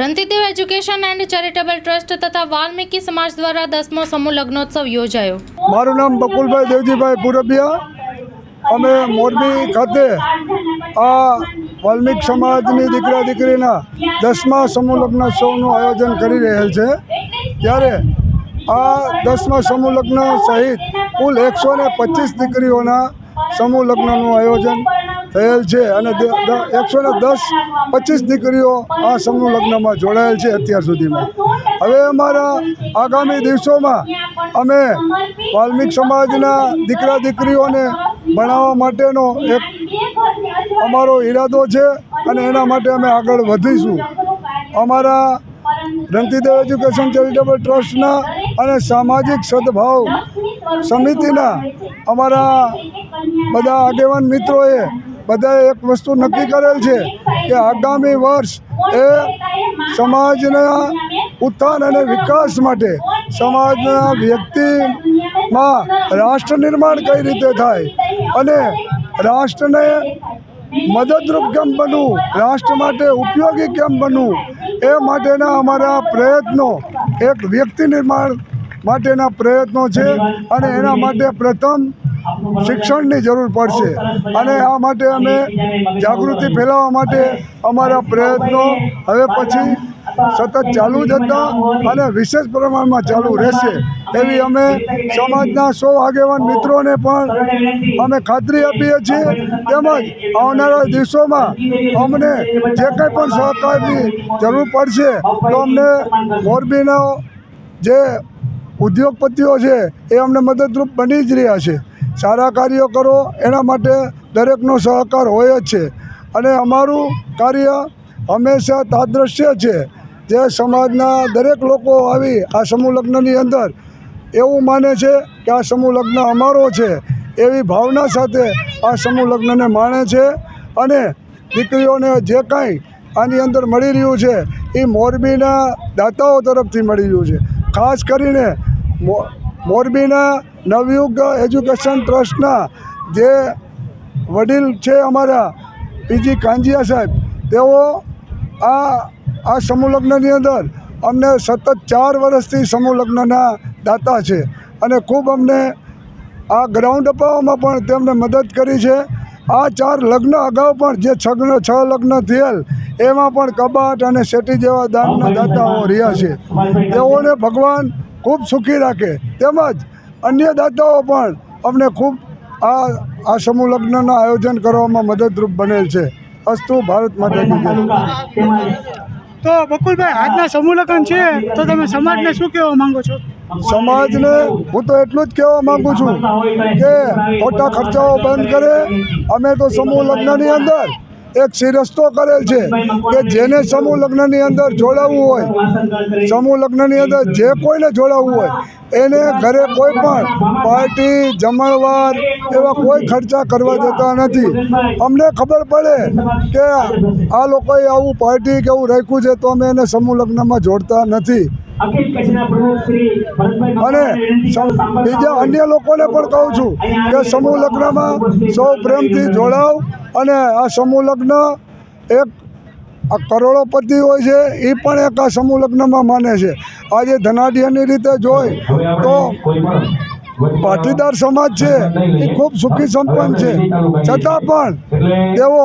Rantidev education and charitable trust તથા વાલ્મીકી સમાજ દ્વારા દસમો સમૂહ લગ્નોત્સવ યોજાયો. મારું નામ બકુલભાઈ દેવજીભાઈ પુરબિયા અમે મોરબી ખાતે આ વાલ્મીક સમાજની દીકરા દીકરીના દસમા સમૂહ લગ્નોત્સવનું આયોજન કરી રહેલ છે. ત્યારે આ દસમા સમૂહ લગ્ન સહિત કુલ એકસો ને પચીસ દીકરીઓના સમૂહ લગ્નનું આયોજન થયેલ છે અને એકસો ને દસ પચીસ દીકરીઓ આ સમૂહ લગ્નમાં જોડાયેલ છે અત્યાર સુધીમાં. હવે અમારા આગામી દિવસોમાં અમે વાલ્મીક સમાજના દીકરા દીકરીઓને ભણાવવા માટેનો એક અમારો ઈરાદો છે અને એના માટે અમે આગળ વધીશું. અમારા રણતીદેવ એજ્યુકેશન ચેરિટેબલ ટ્રસ્ટના અને સામાજિક સદભાવ સમિતિના અમારા બધા આગેવાન મિત્રોએ બધાએ એક વસ્તુ નક્કી કરેલ છે કે આગામી વર્ષ એ સમાજના ઉત્થાન અને વિકાસ માટે સમાજના વ્યક્તિમાં રાષ્ટ્ર નિર્માણ કઈ રીતે થાય અને રાષ્ટ્રને મદદરૂપ કેમ બનવું, રાષ્ટ્ર માટે ઉપયોગી કેમ બનવું, એ માટેના અમારા પ્રયત્નો એક વ્યક્તિ નિર્માણ માટેના પ્રયત્નો છે અને એના માટે પ્રથમ શિક્ષણની જરૂર પડશે. અને આ માટે અમે જાગૃતિ ફેલાવવા માટે અમારા પ્રયત્નો હવે પછી સતત ચાલુ જ હતા અને વિશેષ પ્રમાણમાં ચાલુ રહેશે. એવી અમે સમાજના સૌ આગેવાન મિત્રોને પણ અમે ખાતરી આપીએ છીએ. તેમજ આવનારા દિવસોમાં અમને જે કંઈ પણ સહકારની જરૂર પડશે તો અમને મોરબીનો જે ઉદ્યોગપતિઓ છે એ અમને મદદરૂપ બની જ રહ્યા છે. સારા કાર્યો કરો, એના માટે દરેકનો સહકાર હોય જ છે. અને અમારું કાર્ય હંમેશા તાદ્રશ્ય છે જે સમાજના દરેક લોકો આવી આ સમૂહ લગ્નની અંદર એવું માને છે કે આ સમૂહ લગ્ન અમારો છે એવી ભાવના સાથે આ સમૂહ લગ્નને માણે છે. અને દીકરીઓને જે કાંઈ આની અંદર મળી રહ્યું છે એ મોરબીના દાતાઓ તરફથી મળી રહ્યું છે. ખાસ કરીને મોરબીના નવયુગ એજ્યુકેશન ટ્રસ્ટના જે વડીલ છે અમારા, પીજી કાંજીયા સાહેબ, તેઓ આ આ સમૂહ લગ્નની અંદર અમને સતત ચાર વર્ષથી સમૂહ લગ્નના દાતા છે અને ખૂબ અમને આ ગ્રાઉન્ડ અપાવવામાં પણ તેમને મદદ કરી છે. આ ચાર લગ્ન અગાઉ પણ જે છગ્ન, છ લગ્ન થયેલ, એમાં પણ કબાટ અને શેટી જેવા દાનના દાતાઓ રહ્યા છે. તેઓને ભગવાન ખૂબ સુખી રાખે. તેમજ અન્ય દાતાઓ પણ અમને ખૂબ આ આ સમૂહ લગ્નના આયોજન કરવામાં મદદરૂપ બનેલ છે. અસ્તુ ભારત માતા તો બકુલભાઈ આજના સમૂહ લગ્ન છે તો તમે સમાજને શું કહેવા માંગો છો? સમાજને હું તો એટલું જ કહેવા માગું છું કે ખોટા ખર્ચાઓ બંધ કરે. અમે તો સમૂહ લગ્નની અંદર એક શિરસ્તો કરેલ છે કે જેને સમૂહ લગ્નની અંદર જોડાવવું હોય, સમૂહ લગ્નની અંદર જે કોઈને જોડાવવું હોય, એને ઘરે કોઈ પણ પાર્ટી, જમણવાર એવા કોઈ ખર્ચા કરવા દેતા નથી. અમને ખબર પડે કે આ લોકોએ આવું પાર્ટી કે એવું રાખ્યું છે તો અમે એને સમૂહ લગ્નમાં જોડતા નથી. અને બીજા અન્ય લોકોને પણ કહું છું કે સમૂહ લગ્નમાં સૌ પ્રેમથી જોડાવ અને આ સમૂહ લગ્ન એક આ કરોડોપતિ હોય છે એ પણ એક આ સમૂહ લગ્નમાં માને છે. આજે ધનાઢ્યની રીતે જોઈ તો પાટીદાર સમાજ છે એ ખૂબ સુખી સંપન્ન છે. છતાં પણ તેઓ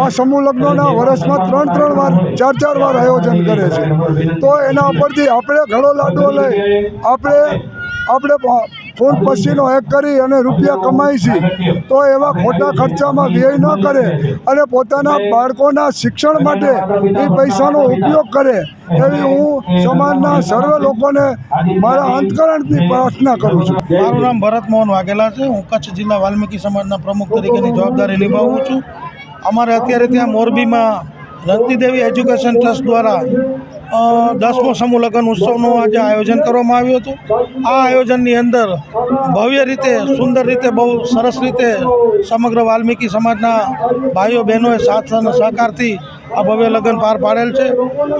આ સમૂહ લગ્નોના વર્ષમાં ત્રણ ત્રણ વાર, ચાર ચાર વાર આયોજન કરે છે. તો એના ઉપરથી આપણે ઘણો લાડવો લઈ, આપણે આપણે ખૂન પસીનો એક કરી અને રૂપિયા કમાય છે તો એવા ખોટા ખર્ચામાં વ્યય ન કરે અને પોતાના બાળકોના શિક્ષણ માટે એ પૈસાનો ઉપયોગ કરે એવી હું સમાજના સર્વ લોકોને મારા અંતકરણથી પ્રાર્થના કરું છું. મારું નામ ભરત મોહન વાઘેલા છે. હું કચ્છ જિલ્લા વાલ્મીકી સમાજના પ્રમુખ તરીકેની જવાબદારી નિભાવું છું. અમારે અત્યારે ત્યાં મોરબીમાં રંતીદેવી એજ્યુકેશન ટ્રસ્ટ દ્વારા દસમો સમૂહ લગ્ન ઉત્સવનું આજે આયોજન કરવામાં આવ્યું હતું. આ આયોજનની અંદર ભવ્ય રીતે, સુંદર રીતે, બહુ સરસ રીતે સમગ્ર વાલ્મીકી સમાજના ભાઈઓ, બહેનોએ સાથ સહકારથી આ ભવ્ય લગ્ન પાર પાડેલ છે.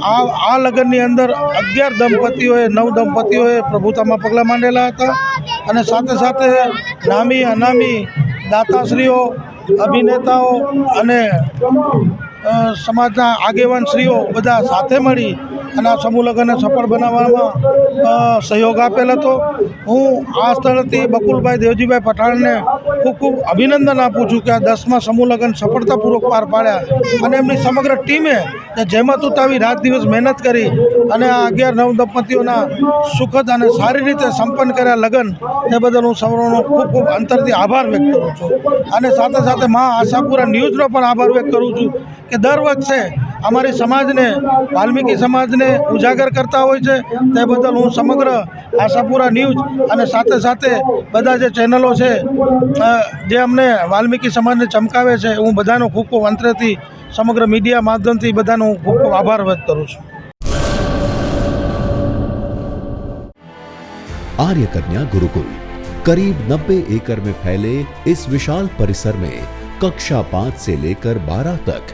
આ આ લગ્નની અંદર અગિયાર દંપતીઓએ, નવ દંપતીઓએ પ્રભુતામાં પગલાં માંડેલા હતા અને સાથે સાથે નામી, અનામી દાતાશ્રીઓ, અભિનેતાઓ અને સમાજના આગેવાન શ્રીઓ બધા સાથે મળી અને આ સમૂહ લગ્નને સફળ બનાવવામાં સહયોગ આપેલ હતો. હું આ સ્થળથી બકુલભાઈ દેવજીભાઈ પઠાણને ખૂબ ખૂબ અભિનંદન આપું છું કે આ દસમા સમૂહ લગ્ન સફળતાપૂર્વક પાર પાડ્યા અને એમની સમગ્ર ટીમે જેમાં ઉતાવી, રાત દિવસ મહેનત કરી અને આ અગિયાર નવ દંપતીઓના સુખદ અને સારી રીતે સંપન્ન કર્યા લગ્ન, તે બદલ હું સૌનો ખૂબ ખૂબ અંતરથી આભાર વ્યક્ત કરું છું. અને સાથે સાથે મા આશાપુરા ન્યૂઝનો પણ આભાર વ્યક્ત કરું છું. કે દર વખતે અમારી સમાજને વાલ્મીકી સમાજને ઉજાગર કરતા હોય છે તે બદલ હું સમગ્ર આશાપુરા ન્યૂઝ અને સાથે સાથે બધા જે ચેનલો છે અ, જે અમને વાલ્મીકી સમાજને ચમકાવે છે હું બધાનો ખૂબ ખૂબ અંતરેથી સમગ્ર મીડિયા માધ્યમથી બધાનો હું ખૂબ ખૂબ આભાર વ્યક્ત કરું છું आर्य कन्या गुरुकुल करीब 90 एकड़ में फैले इस विशाल परिसर में कक्षा पाँच से लेकर बारह तक